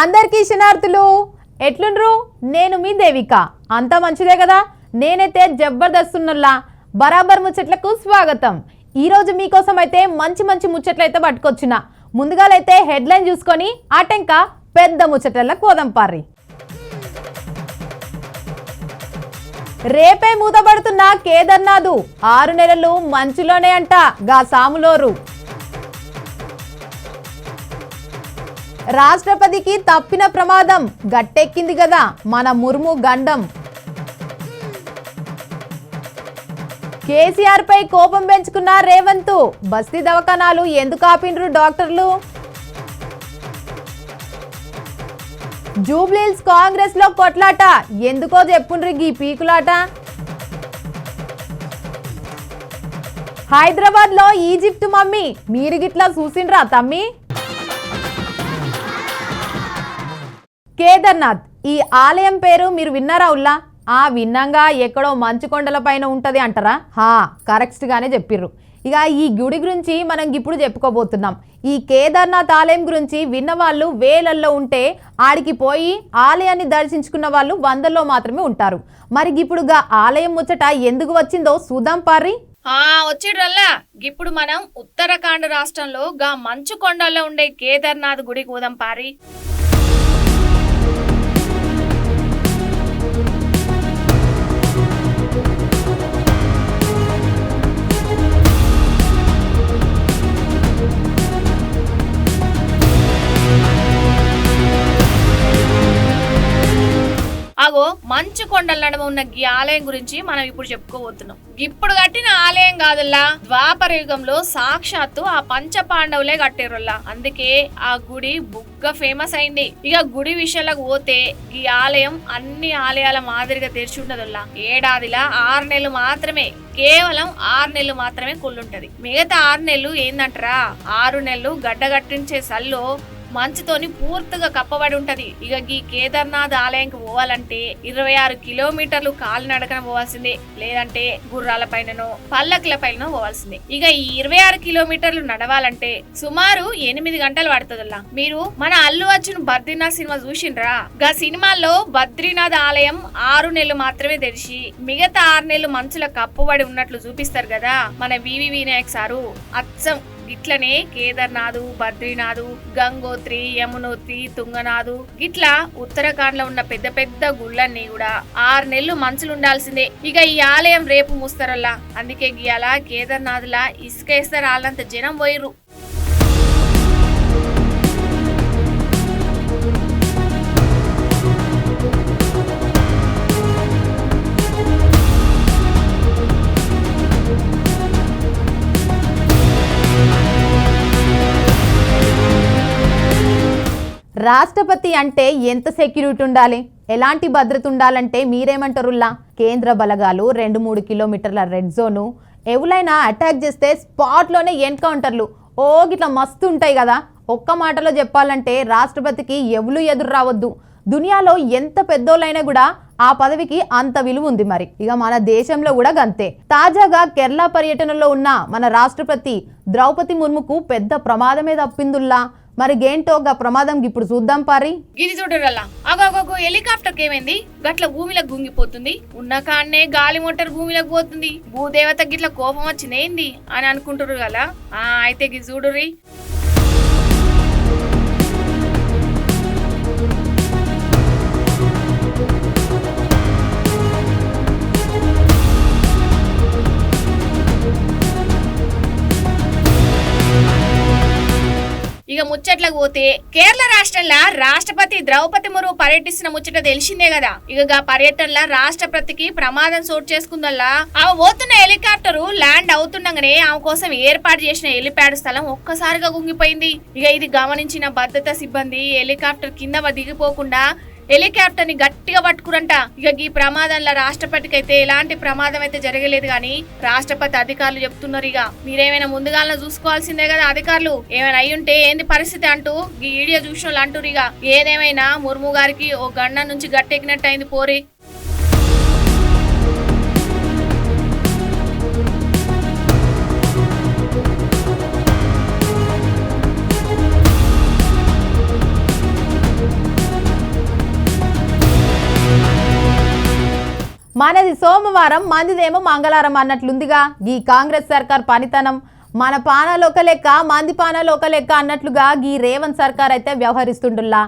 అందరికీ శనార్థులు ఎట్లుండ్రు? నేను మీ దేవిక. అంత మంచిదే కదా? నేనైతే జబర్దస్తున్నల్లా బరాబర్ ముచ్చట్లకు స్వాగతం. ఈరోజు మీకోసం అయితే మంచి మంచి ముచ్చట్లు అయితే పట్టుకొచ్చిన. ముందుగాలైతే హెడ్లైన్ చూసుకొని ఆటంక పెద్ద ముచ్చట్ల పోదాం రేపే మూతపడుతున్న కేదర్నాథు. ఆరు నెలలు మంచులోనే అంట గా సాములోరు. రాష్ట్రపతికి తప్పిన ప్రమాదం గట్టెక్కింది కదా మన ముర్ము గండం. కేసీఆర్ పై కోపం పెంచుకున్న రేవంత్ బస్తీ దవాఖానాలు ఎందుకు ఆపిండ్రు డాక్టర్లు? జూబ్లీల్స్ కాంగ్రెస్లో కొట్లాట ఎందుకో చెప్పుండ్రు గీ పీకులాట? హైదరాబాద్లో ఈజిప్ట్ మమ్మీ మీరు గిట్లా చూసిండ్రా తమ్మి? కేదార్నాథ్ ఈ ఆలయం పేరు మీరు విన్నారా ఉల్లా? ఆ విన్నంగా ఎక్కడో మంచు కొండల పైన ఉంటుంది అంటారా? హా కరెక్ట్గానే చెప్పిర్రు. ఇక ఈ గుడి గురించి మనం ఇప్పుడు చెప్పుకోబోతున్నాం. ఈ కేదార్నాథ్ ఆలయం గురించి విన్నవాళ్ళు వేలల్లో ఉంటే ఆడికి పోయి ఆలయాన్ని దర్శించుకున్న వాళ్ళు వందల్లో మాత్రమే ఉంటారు. మరి ఇప్పుడు గా ఆలయం ముచ్చట ఎందుకు వచ్చిందో చూద్దాం పారి వచ్చిడ్రల్లా ఇప్పుడు మనం ఉత్తరాఖండ్ రాష్ట్రంలో గా మంచు కొండల్లో ఉండే కేదార్నాథ్ గుడి కూదాం పారి అగో మంచు కొండల నడుమ ఉన్న ఈ ఆలయం గురించి మనం ఇప్పుడు చెప్పుకోబోతున్నాం. ఇప్పుడు కట్టిన ఆలయం కాదుల్లా ద్వాపర యుగంలో సాక్షాత్తు ఆ పంచ పాండవులే కట్టిరుల్లా. అందుకే ఆ గుడి బుగ్గ ఫేమస్ అయింది. ఇక గుడి విషయాలకు పోతే ఈ ఆలయం అన్ని ఆలయాల మాదిరిగా తెరిచి ఉండదుల్లా ఏడాదిలా ఆరు నెలలు మాత్రమే కేవలం ఆరు నెలలు మాత్రమే కుళ్ళుంటది మిగతా ఆరు నెలలు ఏందంటారా? ఆరు నెలలు గడ్డ కట్టించే సల్లో మంచుతోని పూర్తిగా కప్పబడి ఉంటది. ఇక ఈ కేదార్నాథ్ ఆలయంకి పోవాలంటే ఇరవై ఆరు కిలోమీటర్లు కాలినడకన పోవాల్సిందే. లేదంటే గుర్రాల పైననో పల్లకుల పైన పోవాల్సిందే. ఇక ఈ ఇరవై ఆరు కిలోమీటర్లు నడవాలంటే సుమారు ఎనిమిది గంటలు పడుతుందిలా మీరు మన అల్లు అర్జున్ బద్రీనాథ్ సినిమా చూసిండ్రా? గా సినిమాలో బద్రీనాథ్ ఆలయం ఆరు నెలలు మాత్రమే తెరిచి మిగతా ఆరు నెలలు మంచుల కప్పుబడి ఉన్నట్లు చూపిస్తారు కదా మన వివి వినాయక్ సారు. అచ్చం. గిట్లనే కేదార్నాథ్ బద్రీనాథ్ గంగోత్రి యమునోత్రి తుంగనాథ్ గిట్లా ఉత్తరాఖండ్లో ఉన్న పెద్ద పెద్ద గుళ్ళన్నీ కూడా ఆరు నెలలు మంచులు ఉండాల్సిందే. ఇక ఈ ఆలయం రేపు మూస్తారల్లా. అందుకే గీయాల కేదార్నాథ్ లా ఇసుక రాళ్ళంత జనం పోయిర్రు. రాష్ట్రపతి అంటే ఎంత సెక్యూరిటీ ఉండాలి? ఎలాంటి భద్రత ఉండాలంటే మీరేమంటారుల్లా? కేంద్ర బలగాలు రెండు మూడు కిలోమీటర్ల రెడ్ జోను. ఎవరైనా అటాక్ చేస్తే స్పాట్లోనే ఎన్కౌంటర్లు. ఓ గిట్లా మస్తు ఉంటాయి కదా? ఒక్క మాటలో చెప్పాలంటే రాష్ట్రపతికి ఎవరు ఎదురు రావద్దు. దునియాలో ఎంత పెద్దోళ్ళైనా కూడా ఆ పదవికి అంత విలువ ఉంది మరి. ఇక మన దేశంలో కూడా గంతే. తాజాగా కేరళ పర్యటనలో ఉన్న మన రాష్ట్రపతి ద్రౌపది ముర్ముకు పెద్ద ప్రమాదమే తప్పిందుల్లా. మరి గేంటో గా ప్రమాదం ఇప్పుడు చూద్దాం పారి. గిది చూడరల్లా అగోగోగో హెలికాప్టర్ ఏమైంది గట్ల భూమిలోకి గుంగిపోతుంది. ఉన్న కాడనే గాలి మోటార్ భూమిలోకి పోతుంది. భూదేవత గిట్ల కోపం వచ్చింది అని అనుకుంటారు కదా ఆ అయితే గిది చూడుర్రి. ముచ్చట్లకు పోతే కేరళ రాష్ట్రంలో రాష్ట్రపతి ద్రౌపది ముర్ము పర్యటిస్తున్న ముచ్చట తెలిసిందే కదా. ఇక గా పర్యటనలో రాష్ట్రపతికి ప్రమాదం చోటు చేసుకుందల్లా ఆమె పోతున్న హెలికాప్టర్ ల్యాండ్ అవుతుండగానే ఆమె కోసం ఏర్పాటు చేసిన హెలిప్యాడ్ స్థలం ఒక్కసారిగా గుంగిపోయింది ఇక ఇది గమనించిన భద్రతా సిబ్బంది హెలికాప్టర్ కింద దిగిపోకుండా హెలికాప్టర్ని గట్టిగా పట్టుకురంట. ఇక ఈ ప్రమాదంలో రాష్ట్రపతికి అయితే ఎలాంటి ప్రమాదం అయితే జరగలేదు కానీ రాష్ట్రపతి అధికారులు చెప్తున్నారు ఇక. మీరేమైనా ముందుగాలను చూసుకోవాల్సిందే కదా అధికారులు. ఏమైనా అయి ఉంటే ఏంది పరిస్థితి అంటూ ఈ వీడియో చూసిన వాళ్ళు అంటురు ఇక. ఏదేమైనా ముర్ము గారికి ఓ గండ నుంచి గట్టెక్కినట్టు అయింది పోరి. మనది సోమవారం మందిదేమో మంగళవారం అన్నట్లుందిగా. ఈ కాంగ్రెస్ సర్కార్ పనితనం మన పానాలు ఒక లెక్క మంది పానాలు ఒక లెక్క అన్నట్లుగా ఈ రేవంత్ సర్కార్ అయితే వ్యవహరిస్తుండుల్లా.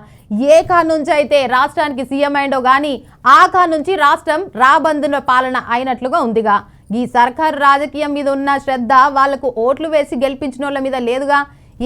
ఏ కా నుంచి అయితే రాష్ట్రానికి సీఎం అయిండో కానీ ఆ కా నుంచి రాష్ట్రం రాబందుల పాలన అయినట్లుగా ఉందిగా. ఈ సర్కారు రాజకీయం మీద ఉన్న శ్రద్ధ వాళ్ళకు ఓట్లు వేసి గెలిపించిన వాళ్ళ మీద లేదుగా.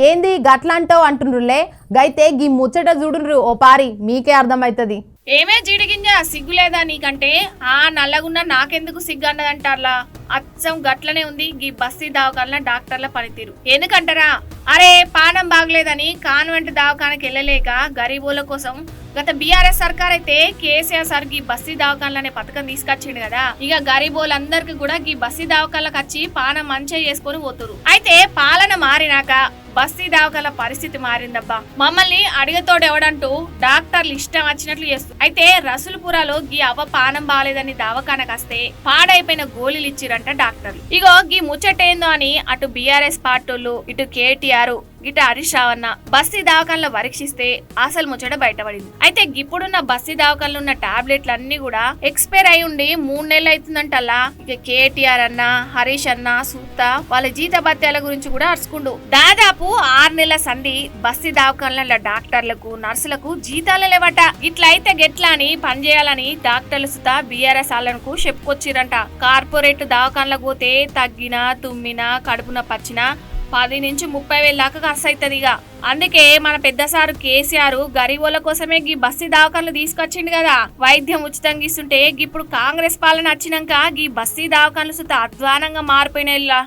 ఏంది గట్లంటావు అంటుండ్రులే. గైతే గీ ముచ్చట చూడుండ్రు ఓ పారి. మీకే అర్థమవుతుంది ఏమే జీడిగింజ? సిగ్గులేదా నీకంటే? ఆ నల్లగున్న నాకెందుకు సిగ్గు అన్నదంటారులా? అచ్చం గట్లనే ఉంది. గీ బస్తీ దవాఖాన డాక్టర్ల పనితీరు. ఎందుకంటారా? అరే పానం బాగలేదని కాన్వెంట్ దవాఖానకి వెళ్ళలేక గరీబుల కోసం గత బీఆర్ఎస్ సర్కార్ అయితే కేసీఆర్ సార్ గీ బస్తీ దవాఖాన్లనే పథకం తీసుకొచ్చిండు కదా. ఇక గరీబోళ్ళందరికి కూడా గీ బస్తీ దవాఖాన్లకు వచ్చి పానం మంచిగా చేసుకొని పోతురు అయితే పాలన మారినాక బస్తీ దవాఖాన పరిస్థితి మారిందబ్బా. మమ్మల్ని అడిగతోడెవడంటూ డాక్టర్లు ఇష్టం వచ్చినట్లు చేస్తారు అయితే రసులుపురాలో గీ అవ్వ పానం బాగాలేదని దవాఖానకు వస్తే పాడైపోయిన గోళీలు ఇచ్చిరంట డాక్టర్లు. ఇగో గీ ముచ్చటేందో అని అటు బీఆర్ఎస్ పార్టీలు ఇటు కేటీఆర్ ఇటు హరీష్ రావన్న బస్తీ దవాఖానలో పరీక్షిస్తే అసలు ముచ్చట బయటపడింది. అయితే ఇప్పుడున్న బస్తీ దవాఖానలో ఉన్న టాబ్లెట్లు అన్ని కూడా ఎక్స్పైర్ అయి ఉండి మూడు నెలలు అవుతుందంటల్లా. ఇక కేటీఆర్ అన్న హరీష్ అన్న సూత్త వాళ్ళ జీత భత్యాల గురించి కూడా అరుచుకుండు దాదాపు ఆరు నెలల సంధి బస్తీ దవాఖానల డాక్టర్లకు నర్సులకు జీతాలు లేవట. ఇట్లా అయితే గెట్లా అని పనిచేయాలని డాక్టర్లు సుత బీఆర్ఎస్ వాళ్ళకు చెప్పుకొచ్చిరంట. కార్పొరేట్ దవాఖానలకు పోతే తగ్గినా తుమ్మినా కడుపున పచ్చినా పది నుంచి ముప్పై వేల దాకా ఖర్చు అవుతుంది ఇక. అందుకే మన పెద్ద సారు కేసీఆర్ గరీబోల కోసమే గీ బస్సీ దవాఖానలు తీసుకొచ్చిండు కదా. వైద్యం ఉచితంగా ఇస్తుంటే ఇప్పుడు కాంగ్రెస్ పాలన వచ్చినాక గీ బస్సీ దవాఖానలు సుత అధ్వానంగా మారిపోయినాయిలా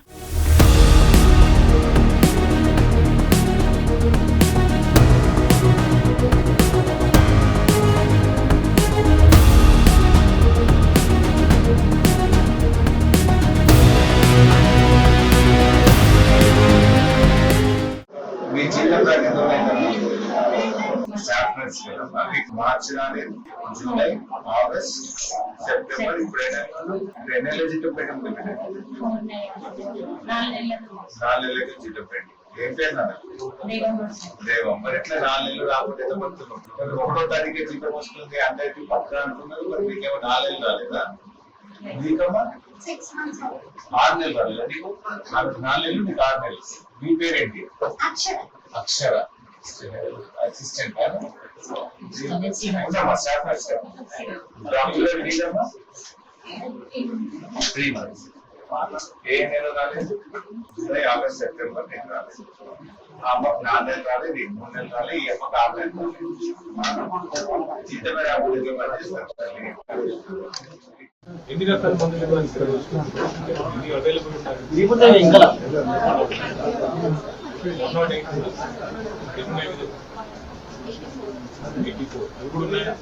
రాలేదు జూలై ఆగస్ట్ సెప్టెంబర్ ఇప్పుడు ఎన్ని నెలలు జీతం పెట్టింది నాలుగు నెలలకి జీతం పెట్టి ఏం పేరు నాన్న? దేవం. మరి ఎట్లా నాలుగు నెలలు పడుతున్నాం మరి ఒకటో తారీఖే జీతం వస్తుంది. అందరికి పక్క అంటున్నారు మరి మీకేమో నాలుగు నెలలు రాలేదా? మీకమ్మా సిక్స్ మంత్స్ ఆరు నెలలు రాలేదా నీకు? నాకు నాలుగు నెలలు నీకు ఆరు నెలలు. మీ పేరేంటి? అక్షర. అక్షర. అసిస్టెంట్ ఉండమ్మా స్టాఫ్ అసిస్టెంట్ డాక్టర్ నీదమ్మా త్రీ మంత్స్ ఏ నెల రాలేదు జూలై ఆగస్ట్ సెప్టెంబర్ నేను రాలేదు ఆ అమ్మకు నాలుగు నెలలు రాలేదు నీకు మూడు నెలలు రాలేదు ఈ అమ్మకు ఆరు నెలలు రాలేదు జీతమే రాకపోతే ఏం పని చేస్తారు ఎన్ని రకాల మందులు ఇవ్వాలి ఇక్కడ ఎన్ని అవైలబుల్ ఉన్నాయి దిగుతాయి ఇంకా వన్ నాట్ ఎయిట్ ఎన్ని ఉన్నాయి ఎయిటీ ఫోర్ అవి కూడా ఉన్నాయా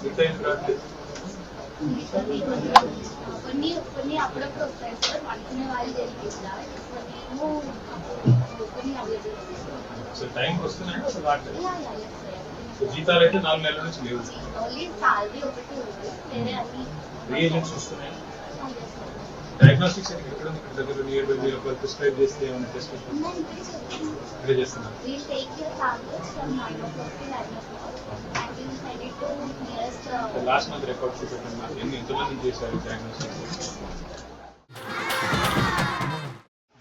మిగతా ఏం రావట్లేదు కొన్ని కొన్ని అప్పుడప్పుడు వస్తాయి సార్ అనుకునే వాళ్ళు జరిగిస్తారు కొన్నేమో కొన్ని అవైలబుల్ సో టైంకి వస్తున్నాయి అసలు రావట్లేదు సో జీతాలు అయితే నాలుగు నెలల నుంచి లేవు ఓన్లీ సాలరీ ఒకటి ఉంది వేరే అన్ని రీఏజెంట్స్ వస్తున్నాయి డయాగ్నోస్టిక్స్ ఎక్కడ దగ్గర నియర్ బై మీరు ఒకరు ప్రిస్క్రైబ్ చేస్తే ఏమైనా టెస్ట్ ఇక్కడే చేస్తున్నారు We'll take your samples from 9 o'clock to 11 o'clock and we'll send it to nearest last month record చూపెట్టండి ఎన్ని ఎంతమంది చేశారు డయాగ్నోస్టిక్స్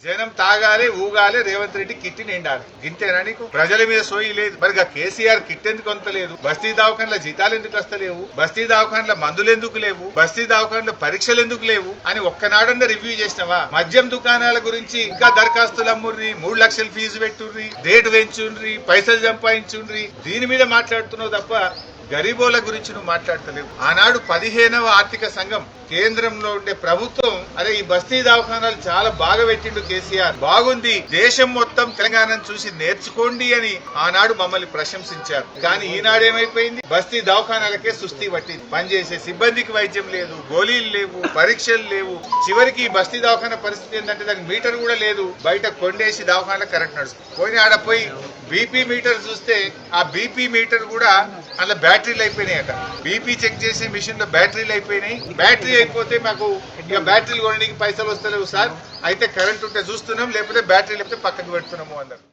జనం తాగాలి ఊగాలి రేవంత్ రెడ్డి కిట్టి నిండాలి. గింతేనా నీకు? ప్రజల మీద సోయి లేదు. మరి కేసీఆర్ కిట్ ఎందుకు అంత లేదు బస్తీ దవాఖాన్ల జీతాలు ఎందుకు వస్తలేవు? బస్తీ దవాఖాన్ల మందులు ఎందుకు లేవు? బస్తీ దవాఖాన్ల పరీక్షలు ఎందుకు లేవు? అని ఒక్కనాడన్న రివ్యూ చేసినవా? మద్యం దుకాణాల గురించి ఇంకా దరఖాస్తులు అమ్ముర్రి మూడు లక్షలు ఫీజు పెట్టుర్రి రేటు పెంచుండ్రి పైసలు సంపాదించుండ్రి దీని మీద మాట్లాడుతున్నావు తప్ప గరీబోల గురించి నువ్వు మాట్లాడతలేవు. ఆనాడు పదిహేనవ ఆర్థిక సంఘం కేంద్రంలో ఉండే ప్రభుత్వం అదే ఈ బస్తీ దవాఖానాలు చాలా బాగా పెట్టిండు కేసీఆర్. బాగుంది. దేశం మొత్తం తెలంగాణను చూసి నేర్చుకోండి అని ఆనాడు మమ్మల్ని ప్రశంసించారు. కానీ ఈనాడు ఏమైపోయింది? బస్తీ దవాఖానాలకే సుస్థి పట్టింది. పనిచేసే సిబ్బందికి వైద్యం లేదు గోళీలు లేవు పరీక్షలు లేవు. చివరికి ఈ బస్తీ దవాఖాన పరిస్థితి ఏంటంటే దానికి మీటర్ కూడా లేదు. బయట కొండేసి దవాఖాన కరెంట్ నడుస్తుంది. పోయి ఆడ పోయి బీపీ మీటర్ చూస్తే ఆ బీపీ మీటర్ కూడా అందులో బ్యాటరీలు అయిపోయినాయి అట బీపీ చెక్ చేసే మిషన్లో బ్యాటరీలు అయిపోయినాయి. బ్యాటరీ అయిపోతే మాకు ఇక బ్యాటరీలు కొనడానికి పైసలు వస్తలేవు సార్. అయితే కరెంట్ ఉంటే చూస్తున్నాం లేకపోతే బ్యాటరీ లేకపోతే పక్కకు పెడుతున్నాము అన్నారు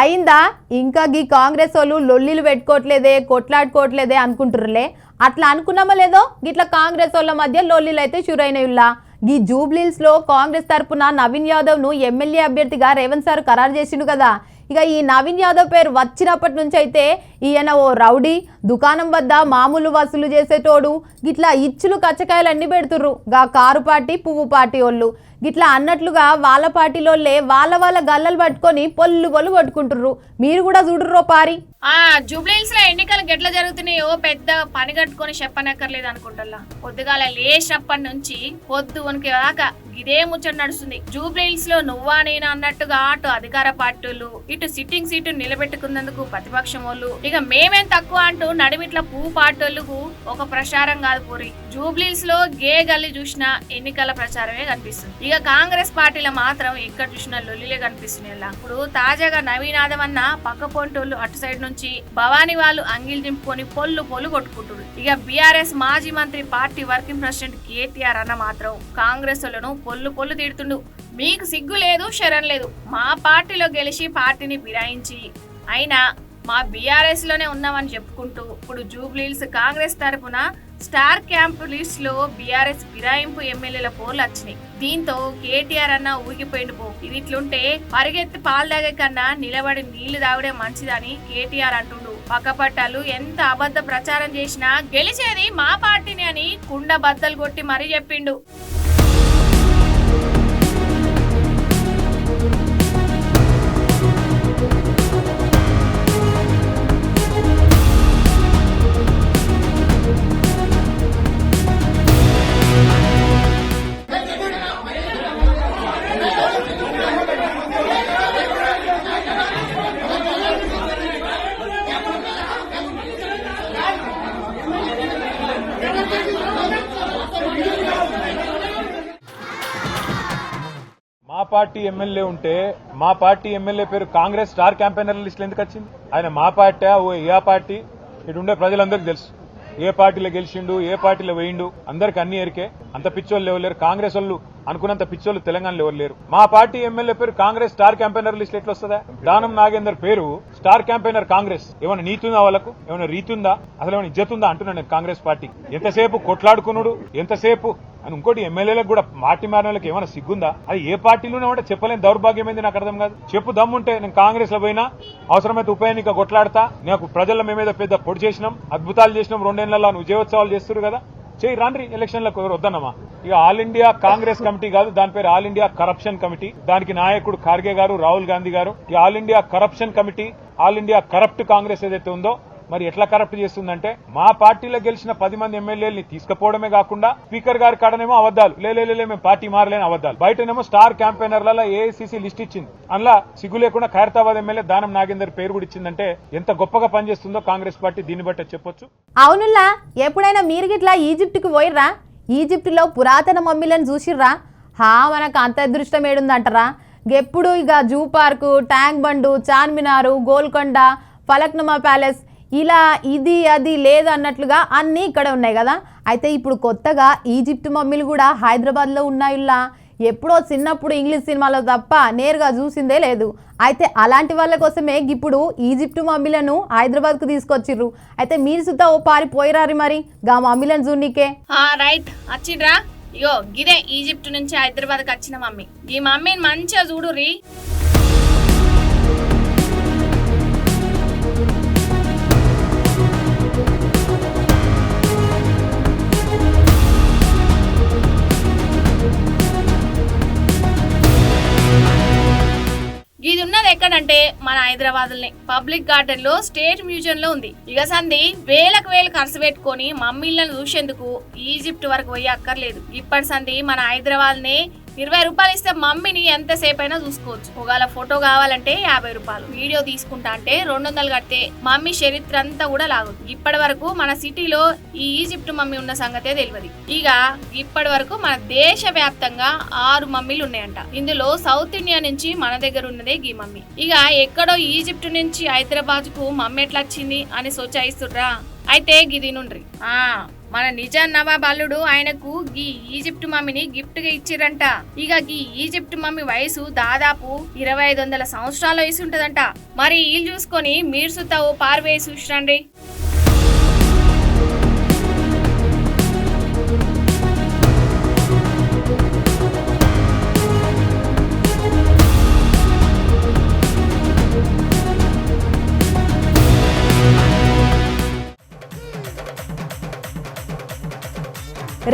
అయిందా? ఇంకా గీ కాంగ్రెస్ వాళ్ళు లొల్లిలు పెట్టుకోవట్లేదే కొట్లాడుకోవట్లేదే అనుకుంటుర్రులే. అట్లా అనుకున్నామా లేదో? గిట్లా కాంగ్రెస్ వాళ్ళ మధ్య లొల్లిలు అయితే షురైనయుల్లా ఈ జూబ్లీల్స్లో కాంగ్రెస్ తరపున నవీన్ యాదవ్ను ఎమ్మెల్యే అభ్యర్థిగా రేవంత్ సార్ ఖరారు చేసిండు కదా. ఇక ఈ నవీన్ యాదవ్ పేరు వచ్చినప్పటి నుంచి అయితే ఈయన ఓ రౌడీ దుకాణం వద్ద మామూలు వసూలు చేసేటోడు. గిట్లా ఇచ్చులు కచ్చకాయలు అన్ని పెడుతుర్రు. గా కారు పార్టీ పువ్వు పార్టీ వాళ్ళు గిట్లా అన్నట్లుగా వాళ్ళ పార్టీలోళ్ళే వాళ్ళ వాళ్ళ గల్లలు పట్టుకొని పొల్లు పొల్లు కొట్టుకుంటుర్రు. మీరు కూడా చూడుర్రో పారి. ఆ జూబ్లీహిల్స్లో ఎన్నికలు గెట్ల జరుగుతున్నాయో పెద్ద పని కట్టుకొని చెప్పనక్కర్లేదు అనుకుంటా పొద్దుగాల లేచినప్పటి నుంచి పొద్దు ఉనికి దాకా ఇదే ముచ్చట నడుస్తుంది. జూబ్లీహిల్స్లో నువ్వా నేను అన్నట్టుగా అటు అధికార పార్టీలు ఇటు సిట్టింగ్ సీటు నిలబెట్టుకున్నందుకు ప్రతిపక్షం వాళ్ళు. ఇక మేమేం తక్కువ అంటూ నడిమిట్ల పూ పార్టీలకు ఒక ప్రచారం కాదు పూరి. జూబ్లీహిల్స్లో గే గల్లి చూసినా ఎన్నికల ప్రచారమే కనిపిస్తుంది. ఇక కాంగ్రెస్ పార్టీలో మాత్రం ఎక్కడ చూసినా లొల్లిలే కనిపిస్తున్నాయి ఇప్పుడు తాజాగా నవీనాథం అన్న పక్క పొంటోళ్ళు అటు సైడ్ నుంచి భవానీ వాళ్ళు అంగిల్ దింపుకొని పొల్లు పొల్లు కొట్టుకుంటున్నారు ఇక బీఆర్ఎస్ మాజీ మంత్రి పార్టీ వర్కింగ్ ప్రెసిడెంట్ కేటీఆర్ అన్న మాత్రం కాంగ్రెస్లను పొల్లు పొల్లు తిడుతుండు. మీకు సిగ్గు లేదు శరణ్ లేదు. మా పార్టీలో గెలిచి పార్టీని ఫిరాయించి. అయినా మా బీఆర్ఎస్లోనే ఉన్నామని చెప్పుకుంటూ ఇప్పుడు జూబ్లీల్స్ కాంగ్రెస్ తరపున స్టార్ క్యాంప్ లిస్ట్లో బీఆర్ఎస్ ఫిరాయింపు ఎమ్మెల్యేల పోర్లు వచ్చినాయి. దీంతో కేటీఆర్ అన్న ఊగిపోయిండు పో. ఇది ఇట్లుంటే పరిగెత్తి పాలు తాగే కన్నా నిలబడి నీళ్ళు తాగడే మంచిదని కేటీఆర్ అంటుండు. పక్కపట్టాలు ఎంత అబద్ధ ప్రచారం చేసినా గెలిచేది మా పార్టీని అని కుండ బద్దలు కొట్టి మరీ చెప్పిండు. పార్టీ ఎమ్మెల్యే ఉంటే మా పార్టీ ఎమ్మెల్యే పేరు కాంగ్రెస్ స్టార్ క్యాంపెయినర్ లిస్ట్ ఎందుకు వచ్చింది? ఆయన మా పార్టీ ఓ ఏ పార్టీ? ఇటు ఉండే ప్రజలందరికీ తెలుసు. ఏ పార్టీలో గెలిచిండు ఏ పార్టీలో వేయిండు? అందరికి అన్ని ఎరికే. అంత పిచ్చోళ్ళు లేవలేరు కాంగ్రెస్ వాళ్ళు అనుకున్నంత పిచ్చోళ్ళు తెలంగాణలో ఎవరు లేరు. మా పార్టీ ఎమ్మెల్యే పేరు కాంగ్రెస్ స్టార్ క్యాంపెయినర్ లిస్ట్ ఎట్లా వస్తుందా? దానం నాగేందర్ పేరు స్టార్ క్యాంపెయినర్ కాంగ్రెస్. ఏమైనా నీతుందా వాళ్ళకు? ఏమైనా రీతుందా అసలు ఏమైనా ఇజ్జతుందా అంటున్నాను నేను కాంగ్రెస్ పార్టీ. ఎంతసేపు కొట్లాడుకున్నాడు ఎంతసేపు? అని ఇంకోటి ఎమ్మెల్యేలకు కూడా పార్టీ మారిన వాళ్ళకి ఏమైనా సిగ్గుందా? అది ఏ పార్టీలోనే ఉంటే చెప్పలేని దౌర్భాగ్యం ఏంది నాకు అర్థం కాదు. చెప్పు దమ్ముంటే నేను కాంగ్రెస్లో పోయినా అవసరమైతే ఉప ఎన్నిక కొట్లాడతా నాకు ప్రజల మేమేదో పెద్ద పొడి చేసినాం అద్భుతాలు చేసినాం రెండేళ్ళలో నువ్వు విజయోత్సవాలు చేస్తున్నారు కదా. చేయి రాండ్రి ఎలక్షన్లకు వద్దన్నమా? ఇక ఆల్ ఇండియా కాంగ్రెస్ కమిటీ కాదు దాని పేరు ఆల్ ఇండియా కరప్షన్ కమిటీ. దానికి నాయకుడు ఖార్గే గారు రాహుల్ గాంధీ గారు. ఈ all India corruption committee all India corrupt Congress ఏదైతే ఉందో మరి ఎట్లా కరప్ట్ చేస్తుందంటే మా పార్టీలో గెలిచిన పది మంది ఎమ్మెల్యేలని తీసుకుపోవడమే కాకుండా స్పీకర్ గారి కాడనేమో అబద్దాలు లే మేము పార్టీ మారలేని అబద్దాలు బయటనేమో స్టార్ క్యాంపెయినర్లలో ఏఐసీసీ లిస్ట్ ఇచ్చింది. అందులో సిగ్గు లేకుండా ఖైరతాబాద్ ఎమ్మెల్యే దానం నాగేందర్ పేరు కూడా ఇచ్చిందంటే ఎంత గొప్పగా పనిచేస్తుందో కాంగ్రెస్ పార్టీ దీన్ని బట్టి చెప్పొచ్చు. అవునుల్లా ఎప్పుడైనా మీరు గిట్లా ఈజిప్ట్కి పోయిర్రా? ఈజిప్టులో పురాతన మమ్మీలను చూసిర్రా? హా మనకు అంత అదృష్టం ఏడుందంటారా? ఎప్పుడు ఇక zoo park Tank Bund Charminar Golconda Falaknuma palace ఇలా ఇది అది లేదు అన్నట్లుగా అన్నీ ఇక్కడ ఉన్నాయి కదా. అయితే ఇప్పుడు కొత్తగా ఈజిప్ట్ మమ్మీలు కూడా హైదరాబాద్లో ఉన్నాయిలా ఎప్పుడో చిన్నప్పుడు ఇంగ్లీష్ సినిమాలో తప్ప నేరుగా చూసిందే లేదు. అయితే అలాంటి వాళ్ళ కోసమే ఇప్పుడు ఈజిప్ట్ మమ్మీలను హైదరాబాద్కు తీసుకొచ్చిర్రు. అయితే మీరు సుతా ఓ పారి పోయిరారి మరి గా మమ్మీలను చూనికే రైట్. వచ్చిండ్రా ఇగో గిదే ఈజిప్ట్ నుంచి హైదరాబాద్కి వచ్చిన మమ్మీ. ఈ మమ్మీని మంచిగా చూడుర్రి. ఇది ఉన్నది ఎక్కడంటే మన హైదరాబాద్ పబ్లిక్ గార్డెన్లో స్టేట్ మ్యూజియం లో ఉంది. ఇక సంధి వేలకు వేలు ఖర్చు పెట్టుకొని మమ్మీలను చూసేందుకు ఈజిప్ట్ వరకు పోయి అక్కర్లేదు. ఇప్పటి సంధి మన హైదరాబాద్ని ఇరవై రూపాయలు ఇస్తే మమ్మీని ఎంతసేపు అయినా చూసుకోవచ్చు. ఒకవేళ ఫోటో కావాలంటే యాభై రూపాయలు. వీడియో తీసుకుంటా అంటే రెండు వందలు కడితే మమ్మీ చరిత్ర అంతా కూడా లాగు ఇప్పటి వరకు మన సిటీలో ఈ ఈజిప్ట్ మమ్మీ ఉన్న సంగతే తెలియదు ఇక ఇప్పటి వరకు మన దేశ వ్యాప్తంగా ఆరు మమ్మీలు ఉన్నాయంట. ఇందులో సౌత్ ఇండియా నుంచి మన దగ్గర ఉన్నదే గీ మమ్మీ. ఇక ఎక్కడో ఈజిప్ట్ నుంచి హైదరాబాద్కు మమ్మీ ఎట్లా వచ్చింది అని సోచాయిస్తుర్రా అయితే గిది నుండ్రి ఆ. మన నిజాం నవాబ్ అల్లుడు ఆయనకు గీ ఈజిప్ట్ మమ్మీని గిఫ్ట్గా ఇచ్చిరంట. ఇక గీ ఈజిప్ట్ మమ్మీ వయసు దాదాపు ఇరవై ఐదు వందల సంవత్సరాల వయసు ఉంటదంట. మరి వీళ్ళు చూసుకొని మీరు సుతా ఓ చూసిరండి?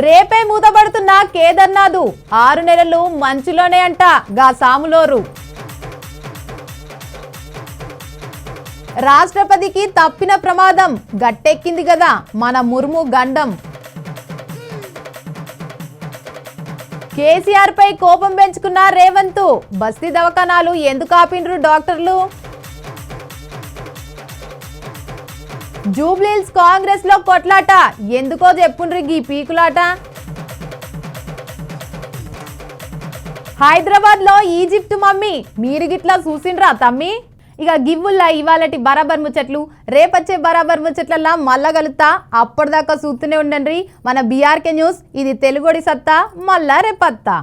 రేపే మూతపడుతున్న కేదర్నాథ్. ఆరు నెలలు మంచులోనే అంట గా సాములోరు. రాష్ట్రపతికి తప్పిన ప్రమాదం గట్టెక్కింది కదా మన ముర్ము గండం. కేసీఆర్ పై కోపం పెంచుకున్న రేవంత్ బస్తీ దవాఖానాలు ఎందుకు ఆపిండ్రు డాక్టర్లు? జూబ్లీల్స్ కాంగ్రెస్లో కొట్లాట. ఎందుకో చెప్పుండ్రి గీ పీకులాట. హైదరాబాద్లో ఈజిప్ట్ మమ్మీ. మీరు గిట్లా చూసిండ్రా తమ్మి? ఇక గివ్వుల్లా ఇవాళటి బరాబర్ ముచ్చట్లు. రేపచ్చే బరాబర్ ముచ్చట్లల్లా మళ్ళా కలుతా అప్పటిదాకా చూస్తూనే ఉండండి మన బీఆర్కే న్యూస్. ఇది తెలుగుడి సత్తా మళ్ళా రేపత్తా.